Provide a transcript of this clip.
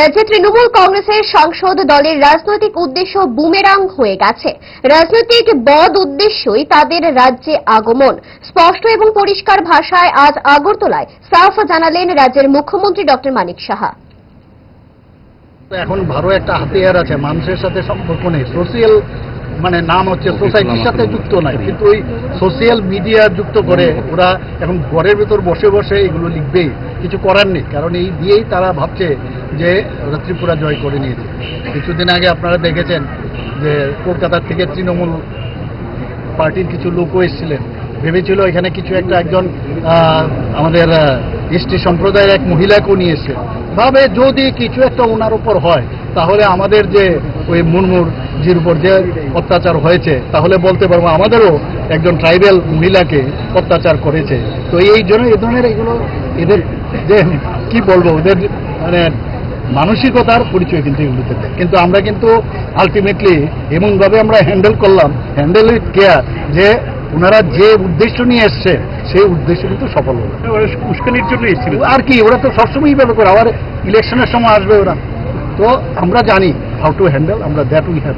রাজ্যে তৃণমূল কংগ্রেসের সাংসদ দলের রাজনৈতিক উদ্দেশ্য বুমেরাং হয়ে গেছে। রাজনৈতিক বদ উদ্দেশ্যই তাদের রাজ্যে আগমন। স্পষ্ট এবং পরিষ্কার ভাষায় আজ আগরতলায় সাফ জানালেন রাজ্যের মুখ্যমন্ত্রী ডক্টর মানিক সাহা। এখন ভালো একটা হাতিয়ার আছে, মানুষের সাথে সম্পর্ক নেই। সোশিয়াল মানে নাম হচ্ছে সোসাইটির সাথে যুক্ত নাই কিন্তু ওই সোশিয়াল মিডিয়া যুক্ত করে ওরা এখন ঘরের ভেতর বসে বসে এগুলো লিখবেই কিছু করার নেই কারণ এই দিয়েই তারা ভাবছে যে ওরা ত্রিপুরা জয় করে নিয়েছে। কিছুদিন আগে আপনারা দেখেছেন যে কলকাতার থেকে তৃণমূল পার্টির কিছু লোকও এসেছিলেন। ভেবেছিল এখানে কিছু একটা একজন আমাদের এসটি সম্প্রদায়ের এক মহিলাকেও নিয়ে এসছে। ভাবে যদি কিছু একটা ওনার উপর হয় তাহলে আমাদের যে ওই মুরমুর জির উপর যে অত্যাচার হয়েছে তাহলে বলতে পারব আমাদেরও একজন ট্রাইবেল মহিলাকে অত্যাচার করেছে। তো এই জন্য এই ধরনের এগুলো এদের যে কি বলব ওদের মানে মানসিকতার পরিচয় কিন্তু এগুলোতে দেয় কিন্তু আমরা কিন্তু আলটিমেটলি এমনভাবে আমরা হ্যান্ডেল করলাম হ্যান্ডেল উইথ কেয়ার যে ওনারা যে উদ্দেশ্য নিয়ে এসছে সেই উদ্দেশ্য কিন্তু সফল হলো। উস্কানির জন্য এসেছিল। আর কি ওরা তো সবসময় এইভাবে করে আবার ইলেকশনের সময় আসবে ওরা। তো আমরা জানি হাউ টু হ্যান্ডেল আমরা দ্যাট উই হ্যাভ